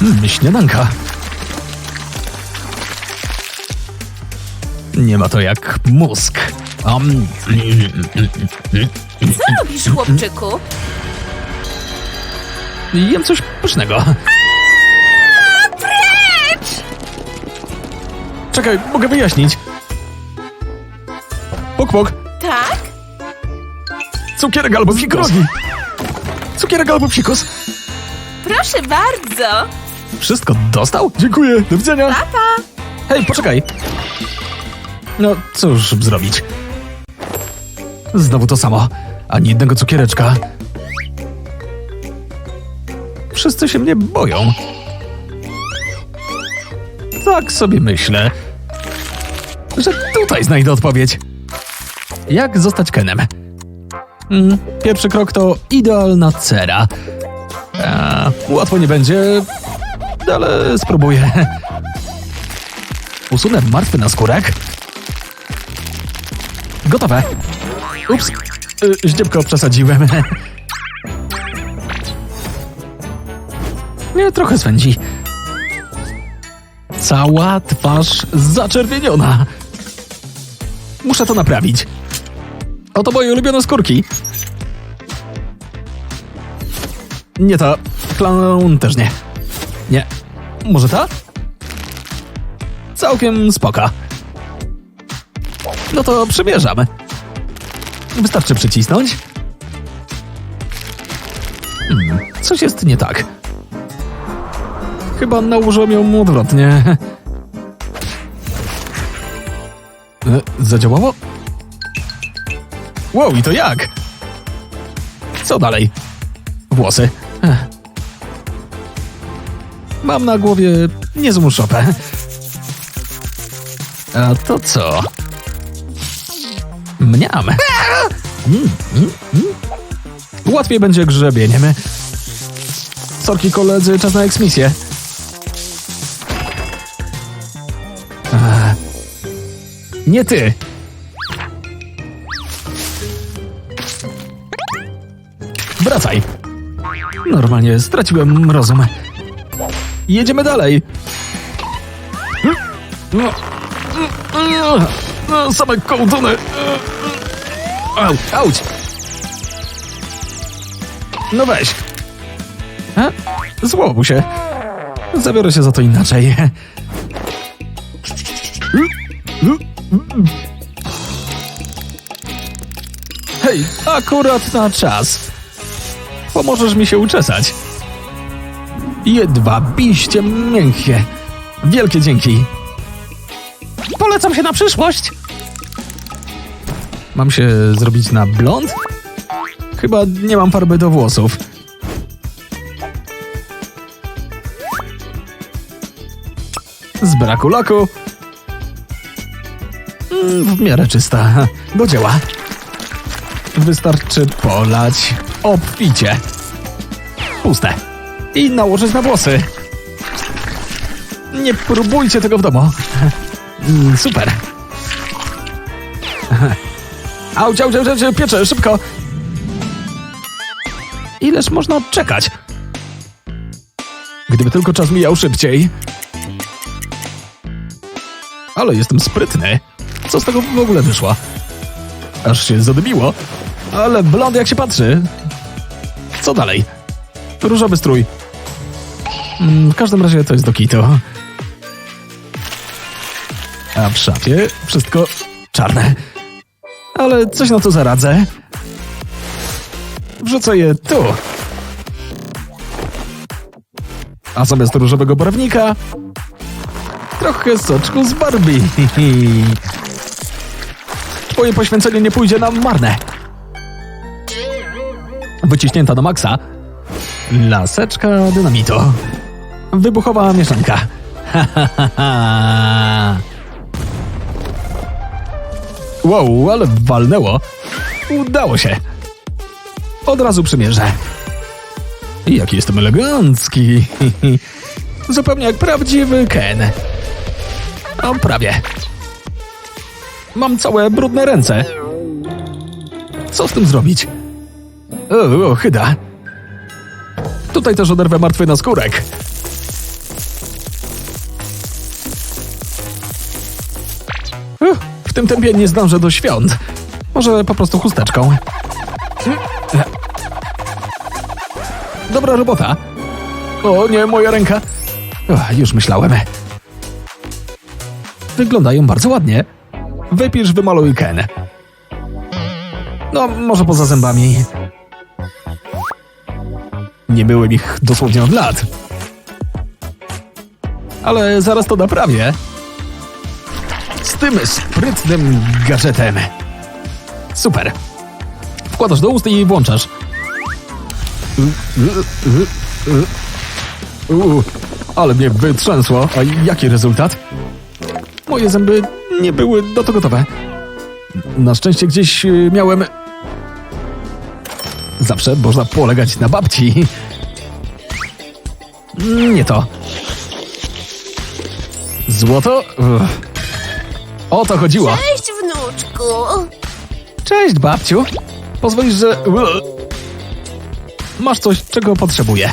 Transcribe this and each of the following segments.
Hmm, śniadanka. Nie ma to jak mózg. Um, Co robisz, chłopczyku? jem coś pysznego. Precz! Czekaj, mogę wyjaśnić. Pok, pok. Tak? Cukierek albo fikos. Cukierek albo fikos. Proszę bardzo. Wszystko dostał? Dziękuję, do widzenia. Papa. Hej, poczekaj. No, cóż zrobić? Znowu to samo. Ani jednego cukiereczka. Wszyscy się mnie boją. Tak sobie myślę, że tutaj znajdę odpowiedź. Jak zostać Kenem? Mm, Pierwszy krok to idealna cera. A, łatwo nie będzie, ale spróbuję. Usunę martwy naskórek. Gotowe. Ups. Y, Ździebko przesadziłem. Nie, trochę swędzi. Cała twarz zaczerwieniona. Muszę to naprawić. Oto moje ulubione skórki. Nie ta. Clown też nie. Nie. Może ta? Całkiem spoko. No to przymierzam. Wystarczy przycisnąć. Hmm, coś jest nie tak. Chyba nałożyłem ją odwrotnie. E, Zadziałało? Wow, i to jak? Co dalej? Włosy. Mam na głowie niezłą szopę. A to co? Mniam. Mm, mm, mm. Łatwiej będzie grzebieniem. Sorki koledzy, czas na eksmisję. Nie ty. Wracaj. Normalnie straciłem rozum. Jedziemy dalej. Same kołtuny. Au, auć. No weź. Złowu się. Zabiorę się za to inaczej. Hej, akurat na czas. Pomożesz mi się uczesać. Jedwabiście miękkie. Wielkie dzięki. Polecam się na przyszłość. Mam się zrobić na blond? Chyba nie mam farby do włosów. Z braku laku. Mm, W miarę czysta. Do dzieła. Wystarczy polać obficie. Puste. I nałożyć na włosy. Nie próbujcie tego w domu. Mm, Super. Auć, auć, auć, auć, piecze, szybko. Ileż można czekać? Gdyby tylko czas mijał szybciej. Ale jestem sprytny. Co z tego w ogóle wyszło? Aż się zadymiło. Ale blond jak się patrzy. Co dalej? Różowy strój. Mm, W każdym razie to jest do kitu. A w szafie wszystko czarne. Ale coś na to zaradzę. Wrzucę je tu. A zamiast różowego barwnika trochę soczku z Barbie. Twoje poświęcenie nie pójdzie nam marne. Wyciśnięta do maksa. Laseczka dynamitu. Wybuchowa mieszanka. Ha, ha, ha, ha. Wow, ale walnęło. Udało się. Od razu przymierzę. Jaki jestem elegancki. Zupełnie jak prawdziwy Ken. O, prawie. Mam całe brudne ręce. Co z tym zrobić? O, o. Tutaj też oderwę martwy naskórek. Uch, w tym tempie nie zdążę do świąt. Może po prostu chusteczką. Dobra robota. O nie, moja ręka. Uch, już myślałem. Wyglądają bardzo ładnie. Wypisz, wymaluj Ken. No, może poza zębami. Nie myłem ich dosłownie od lat. Ale zaraz to naprawię. Z tym sprytnym gadżetem. Super. Wkładasz do ust i włączasz. Uuu, ale mnie wytrzęsło. A jaki rezultat? Moje zęby nie były do to gotowe. Na szczęście gdzieś miałem... Zawsze można polegać na babci. Nie to. Złoto? Uff. O to chodziło. Cześć, wnuczku. Cześć, babciu. Pozwolisz, że... Masz coś, czego potrzebuję.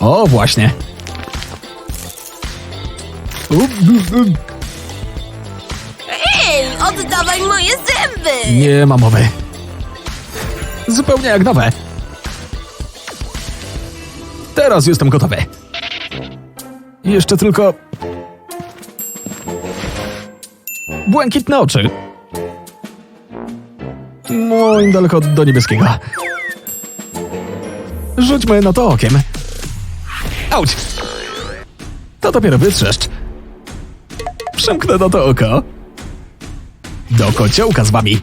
O, właśnie. Ej, oddawaj moje zęby. Nie ma mowy. Zupełnie jak nowe. Teraz jestem gotowy. Jeszcze tylko... Błękitne oczy. No i daleko do niebieskiego. Rzućmy na to okiem. Auć! To dopiero wytrzeszcz. Przemknę na to oko. Do kociołka z wami.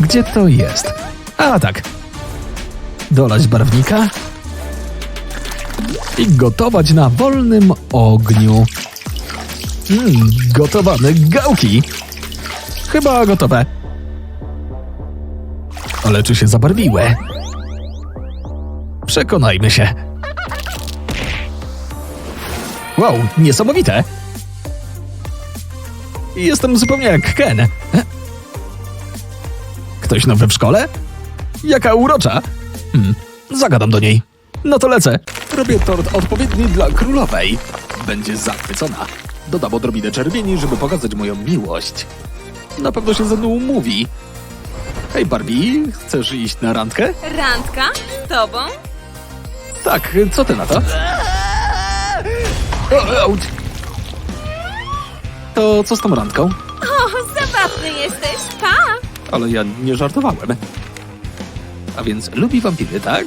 Gdzie to jest? A tak. Dolać barwnika i gotować na wolnym ogniu. Mm, gotowane gałki. Chyba gotowe. Ale czy się zabarwiły? Przekonajmy się. Wow, niesamowite. Jestem zupełnie jak Ken. Ktoś nowy w szkole? Jaka urocza. Hmm, zagadam do niej. No to lecę. Robię tort odpowiedni dla królowej. Będzie zachwycona. Dodam odrobinę czerwieni, żeby pokazać moją miłość. Na pewno się ze mną umówi. Hej Barbie, chcesz iść na randkę? Randka? Z tobą? Tak, co ty na to? O. To co z tą randką? O, zabawny jesteś, pa. Ale ja nie żartowałem. A więc lubi wampiry, tak?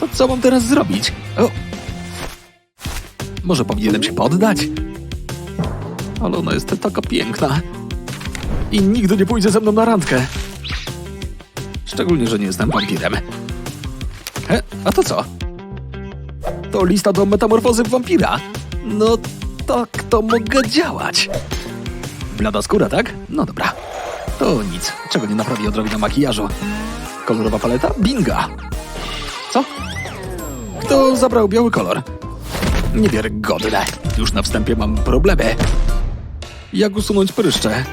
To co mam teraz zrobić? O. Może powinienem się poddać? Ale ona jest taka piękna. I nigdy nie pójdzie ze mną na randkę. Szczególnie, że nie jestem wampirem. E, a to co? To lista do metamorfozy wampira. No tak to mogę działać. Blada skóra, tak? No dobra. To nic, czego nie naprawi odrobina makijażu. Kolorowa paleta? Binga! Co? Kto zabrał biały kolor? Niewiarygodne. Już na wstępie mam problemy. Jak usunąć pryszcze?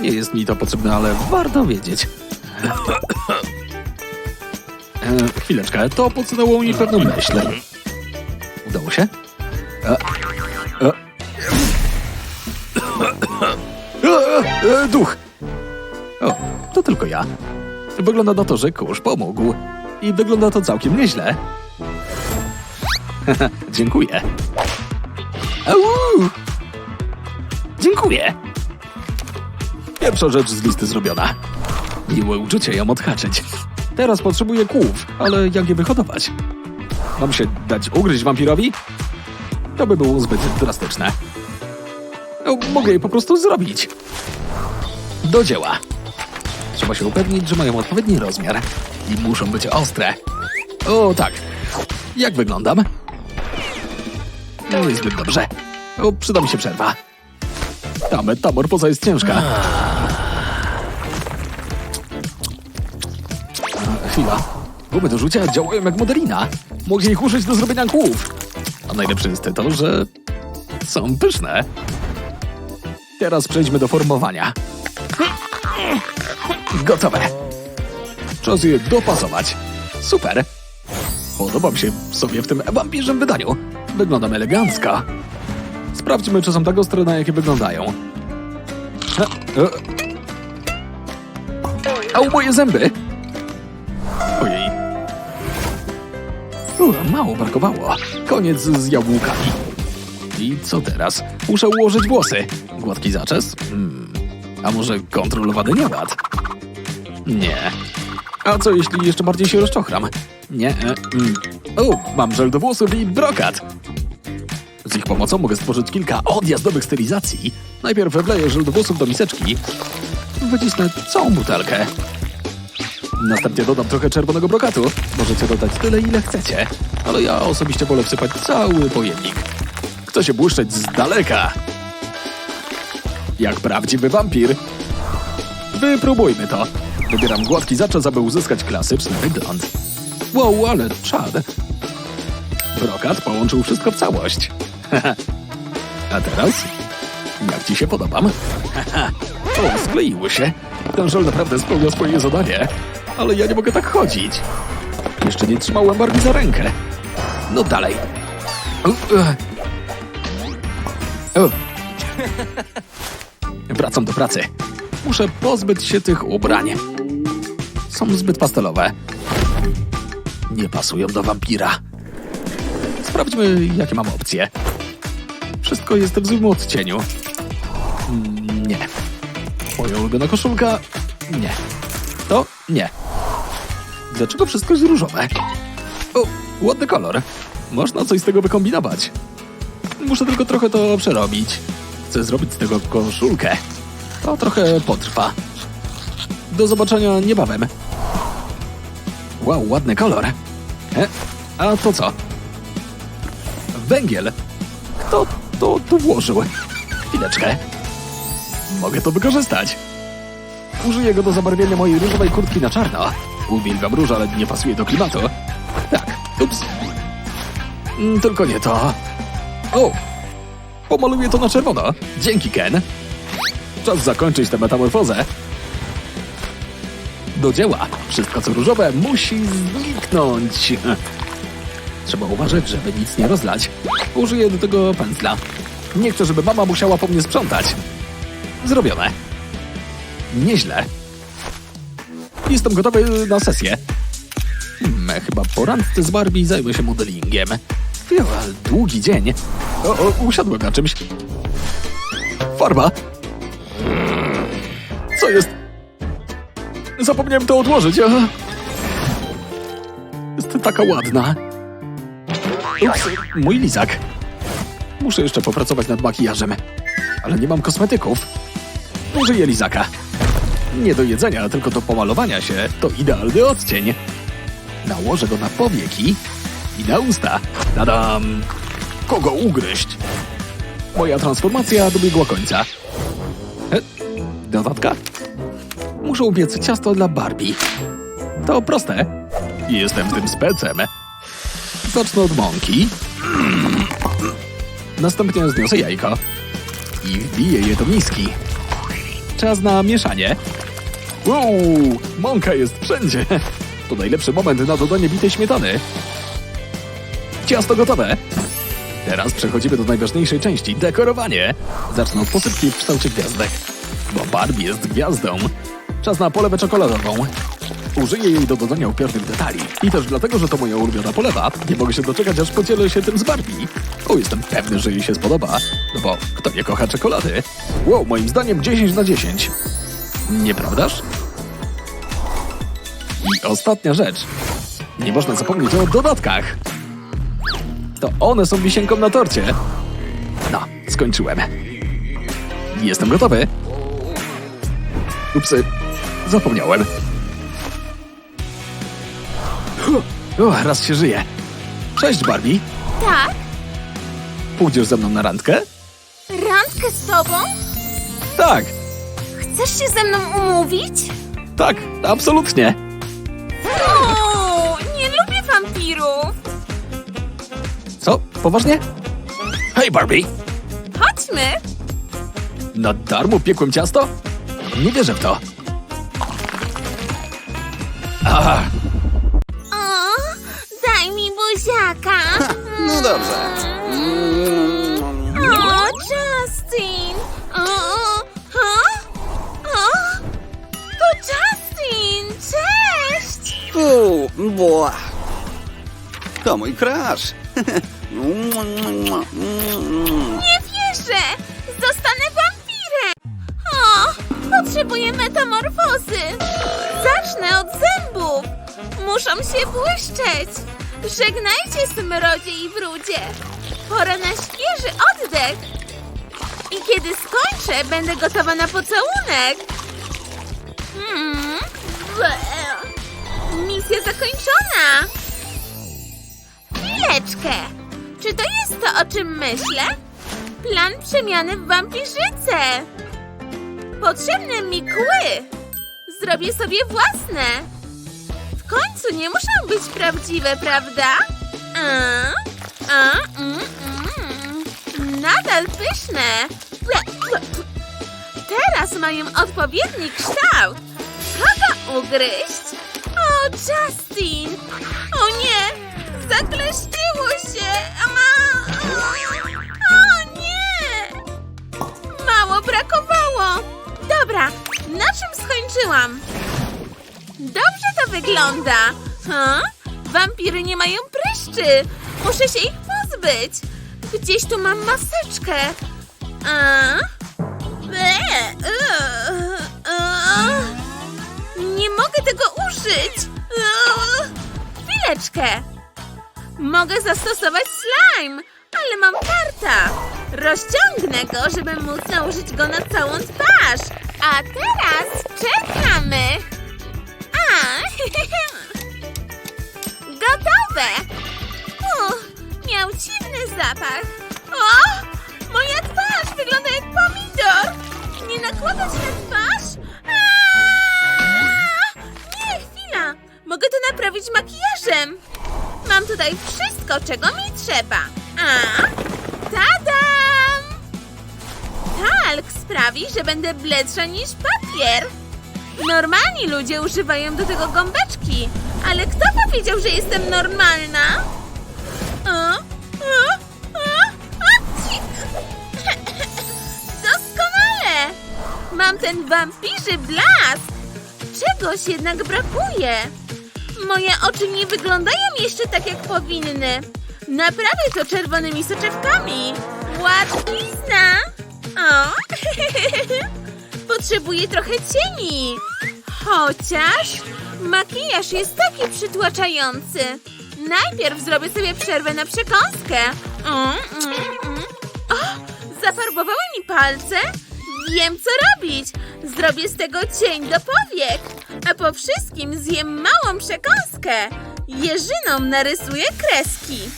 Nie jest mi to potrzebne, ale warto wiedzieć. E, chwileczkę, to podsunęło mi pewną myśl. Udało się? E. E, duch! O, to tylko ja. Wygląda na to, że kurz pomógł. I wygląda to całkiem nieźle. Dziękuję. Au! Dziękuję. Pierwsza rzecz z listy zrobiona. Miłe uczucie ją odhaczyć. Teraz potrzebuję kłów, ale jak je wyhodować? Mam się dać ugryźć wampirowi? To by było zbyt drastyczne. No, mogę je po prostu zrobić. Do dzieła. Trzeba się upewnić, że mają odpowiedni rozmiar i muszą być ostre. O, tak. Jak wyglądam? No, niezbyt dobrze. O, przyda mi się przerwa. Ta metamorfoza jest ciężka. Chwila. Gumy do rzucia działają jak modelina. Mogę ich użyć do zrobienia kłów. A najlepsze jest to, że są pyszne. Teraz przejdźmy do formowania. Gotowe. Czas je dopasować. Super. Podobam się sobie w tym wampirzym wydaniu. Wyglądam elegancko. Sprawdźmy, czy są tak ostre, na jakie wyglądają. E. Au, moje zęby! Ojej. U, mało brakowało. Koniec z jabłkami. I co teraz? Muszę ułożyć włosy. Gładki zaczes? Hmm. A może kontrolowany nieład? Nie. A co jeśli jeszcze bardziej się rozczochram? Nie. E, mm. O, mam żel do włosów i brokat. Z ich pomocą mogę stworzyć kilka odjazdowych stylizacji. Najpierw wleję żel do włosów do miseczki. Wycisnę całą butelkę. Następnie dodam trochę czerwonego brokatu. Możecie dodać tyle, ile chcecie. Ale ja osobiście wolę wsypać cały pojemnik. Chce się błyszczeć z daleka. Jak prawdziwy wampir. Wypróbujmy to. Wybieram gładki zaczas, aby uzyskać klasyczny wygląd. Wow, ale czad. Brokat połączył wszystko w całość. A teraz? Jak ci się podobam? o, skleiły się. Ten żel naprawdę spełnia swoje zadanie. Ale ja nie mogę tak chodzić. Jeszcze nie trzymałem Barbie za rękę. No dalej. O. Wracam do pracy. Muszę pozbyć się tych ubrań. Są zbyt pastelowe. Nie pasują do wampira. Sprawdźmy, jakie mam opcje. Wszystko jest w złym odcieniu. Mm, Nie. Moja ulubiona koszulka? Nie. To? Nie. Dlaczego wszystko jest różowe? O, ładny kolor. Można coś z tego wykombinować. Muszę tylko trochę to przerobić. Chcę zrobić z tego koszulkę. To trochę potrwa. Do zobaczenia niebawem. Wow, ładny kolor. E, a to co? Węgiel. Kto to tu włożył? Chwileczkę. Mogę to wykorzystać. Użyję go do zabarwienia mojej różowej kurtki na czarno. Uwielbiam róż, ale nie pasuje do klimatu. Tak, ups. Mm, Tylko nie to. O! Pomaluję to na czerwono. Dzięki, Ken. Czas zakończyć tę metamorfozę. Do dzieła. Wszystko co różowe musi zniknąć. Trzeba uważać, żeby nic nie rozlać. Użyję do tego pędzla. Nie chcę, żeby mama musiała po mnie sprzątać. Zrobione. Nieźle. Jestem gotowy na sesję. Hmm, chyba po randce z Barbie zajmę się modelingiem. Fiu, ale długi dzień. O, o, usiadłem na czymś. Farba. Co jest? Zapomniałem to odłożyć. A... Jest taka ładna. Ups, mój lizak. Muszę jeszcze popracować nad makijażem. Ale nie mam kosmetyków. Użyję lizaka. Nie do jedzenia, tylko do pomalowania się. To idealny odcień. Nałożę go na powieki i na usta. Tadam! Kogo ugryźć? Moja transformacja dobiegła końca. E, dodatka? Muszę upiec ciasto dla Barbie. To proste. Jestem tym specem. Zacznę od mąki. Następnie zniosę jajko. I wbiję je do miski. Czas na mieszanie. Wow, mąka jest wszędzie. To najlepszy moment na dodanie bitej śmietany. Ciasto gotowe. Teraz przechodzimy do najważniejszej części dekorowanie. Zacznę od posypki w kształcie gwiazdek. Bo Barbie jest gwiazdą. Czas na polewę czekoladową. Użyję jej do dodania upiornych detali. I też dlatego, że to moja ulubiona polewa, nie mogę się doczekać, aż podzielę się tym z Barbie. O, jestem pewny, że jej się spodoba. No bo kto nie kocha czekolady? Wow, moim zdaniem 10 na 10. Nieprawdaż? I ostatnia rzecz. Nie można zapomnieć o dodatkach. To one są wisienką na torcie. No, skończyłem. Jestem gotowy. Upsy, zapomniałem. O, raz się żyje. Cześć, Barbie. Tak? Pójdziesz ze mną na randkę? Randkę z tobą? Tak, Chcesz się ze mną umówić? tak, absolutnie. Poważnie? Hej, Barbie! Chodźmy. Na darmo piekłem ciasto? Nie wierzę w to. Aha, O, daj mi No dobrze. Mm, O, Justin! O, ha? o, to Justin! Cześć! Fu, bła. To mój crush. Nie wierzę! Zostanę wampirem! O, potrzebuję metamorfozy! Zacznę od zębów! Muszą się błyszczeć! Żegnajcie, smrodzie i brudzie! Pora na świeży oddech! I kiedy skończę, będę gotowa na pocałunek! Hmm. Misja zakończona! Chwileczkę! Czy to jest to, o czym myślę? Plan przemiany w wampirzycę! Potrzebne mi kły! Zrobię sobie własne! W końcu nie muszą być prawdziwe, prawda? A, a, mm, mm. Nadal pyszne! Teraz mają odpowiedni kształt! Kogo ugryźć? O, Justin! O nie! Zakleszczyło się! O nie! Mało brakowało! Dobra, na czym skończyłam? Dobrze to wygląda! Ha? Wampiry nie mają pryszczy! Muszę się ich pozbyć! Gdzieś tu mam maseczkę! A? Ble, uh, uh. Nie mogę tego użyć! Uh. Chwileczkę! Mogę zastosować slime, ale mam karta. Rozciągnę go, żeby móc nałożyć go na całą twarz. A teraz czekamy. A, gotowe. Uch, miał dziwny zapach. O, tutaj wszystko, czego mi trzeba. A, tadam! Talk sprawi, że będę bledsza niż papier. Normalni ludzie używają do tego gąbeczki, ale kto powiedział, że jestem normalna? Apcik. Doskonale! Mam ten wampirzy blask. Czegoś jednak brakuje. Moje oczy nie wyglądają jeszcze tak, jak powinny. Naprawię to czerwonymi soczewkami. Łatwizna! O! Potrzebuję trochę cieni. Chociaż makijaż jest taki przytłaczający. Najpierw zrobię sobie przerwę na przekąskę. Mm, mm, mm. O, zafarbowały mi palce? Wiem, co robić. Zrobię z tego cień do powiek. A po wszystkim zjem małą przekąskę. Jeżyną narysuję kreski.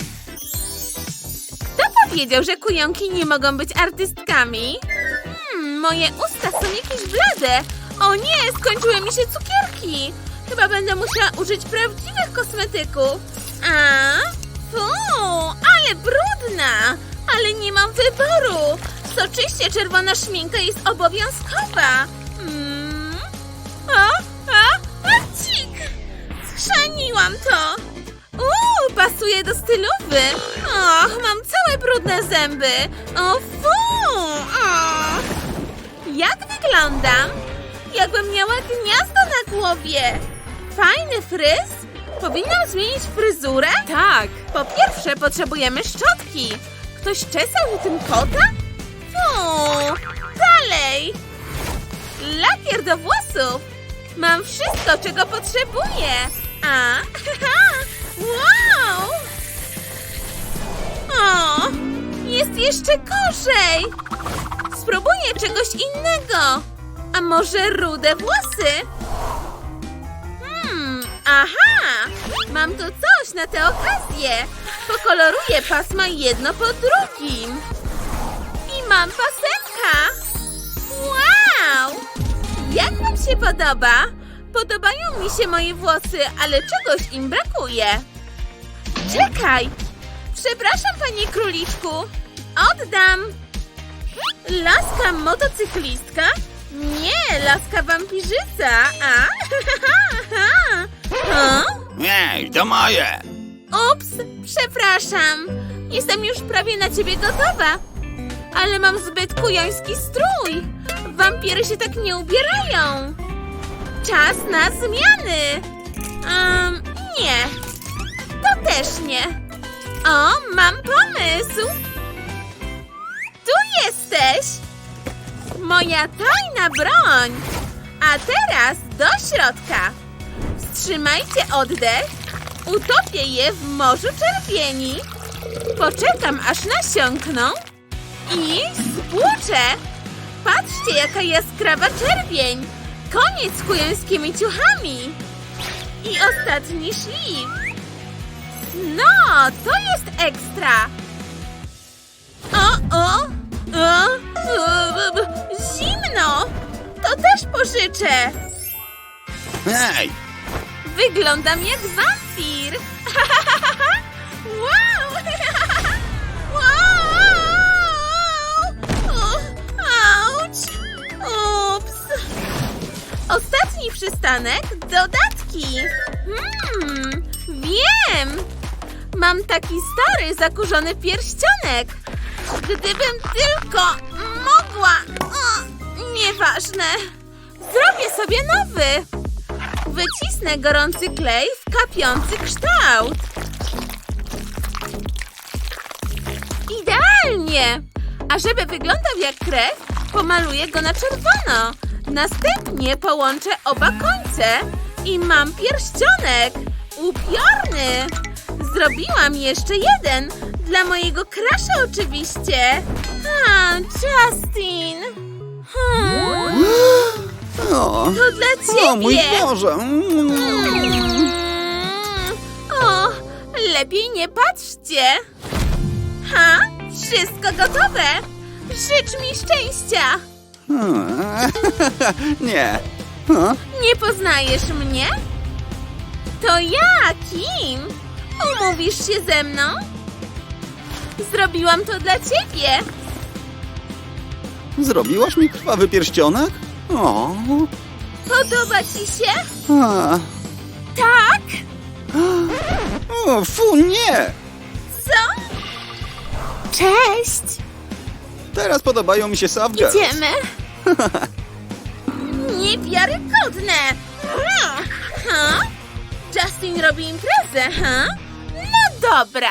Kto powiedział, że kujonki nie mogą być artystkami? Hmm, moje usta są jakieś blade. O nie, skończyły mi się cukierki. Chyba będę musiała użyć prawdziwych kosmetyków. A, fu, ale brudna. Ale nie mam wyboru. Soczyście czerwona szminka jest obowiązkowa. Mm. O! Schrzaniłam to. Uuu, pasuje do stylowy. Och, mam całe brudne zęby. O, fu! Och. Jak wyglądam? Jakbym miała gniazdo na głowie. Fajny fryz? Powinnam zmienić fryzurę? Tak. Po pierwsze potrzebujemy szczotki. Ktoś czesał tym kota? Fu! Dalej! Lakier do włosów. Mam wszystko, czego potrzebuję. A, wow! O, jest jeszcze gorzej. Spróbuję czegoś innego. A może rude włosy? Hmm, aha! Mam tu coś na tę okazję. Pokoloruję pasma jedno po drugim. I mam pasemka. Wow! Jak wam się podoba? Podobają mi się moje włosy, ale czegoś im brakuje. Czekaj! Przepraszam, panie króliczku. Oddam. Laska motocyklistka? Nie, laska wampirzyca. A? A? Ej, to moje. Ups, przepraszam. Jestem już prawie na ciebie gotowa. Ale mam zbyt kujoński strój. Wampiry się tak nie ubierają. Czas na zmiany. Um, nie. To też nie. O, mam pomysł. Tu jesteś. Moja tajna broń. A teraz do środka. Wstrzymajcie oddech. Utopię je w morzu czerwieni. Poczekam, aż nasiąkną. I spłuczę. Patrzcie, jaka jaskrawa czerwień. Koniec z kujońskimi ciuchami. I ostatni szlif. No, to jest ekstra. O, o, o, o, o, zimno. To też pożyczę. Hej! Wyglądam jak wampir. Ostatni przystanek dodatki. Hmm, wiem. Mam taki stary, zakurzony pierścionek. Gdybym tylko mogła. O, nieważne. Zrobię sobie nowy. Wycisnę gorący klej w kapiący kształt. Idealnie! A żeby wyglądał jak krew, pomaluję go na czerwono. Następnie połączę oba końce i mam pierścionek. Upiorny! Zrobiłam jeszcze jeden. Dla mojego krasza oczywiście. A, Justin! Hmm, O, to dla ciebie! o mój Boże! Mm. Mm. O, lepiej nie patrzcie. Ha? Wszystko gotowe. Życz mi szczęścia. Nie. Ha? Nie poznajesz mnie? To ja, Kim. Umówisz się ze mną? Zrobiłam to dla ciebie. Zrobiłaś mi krwawy pierścionek? O, Podoba ci się? a. Tak? o fu, nie! Co? Cześć. Teraz podobają mi się soft girls. Idziemy. Niewiarygodne. Ha? Justin robi imprezę, ha? No dobra.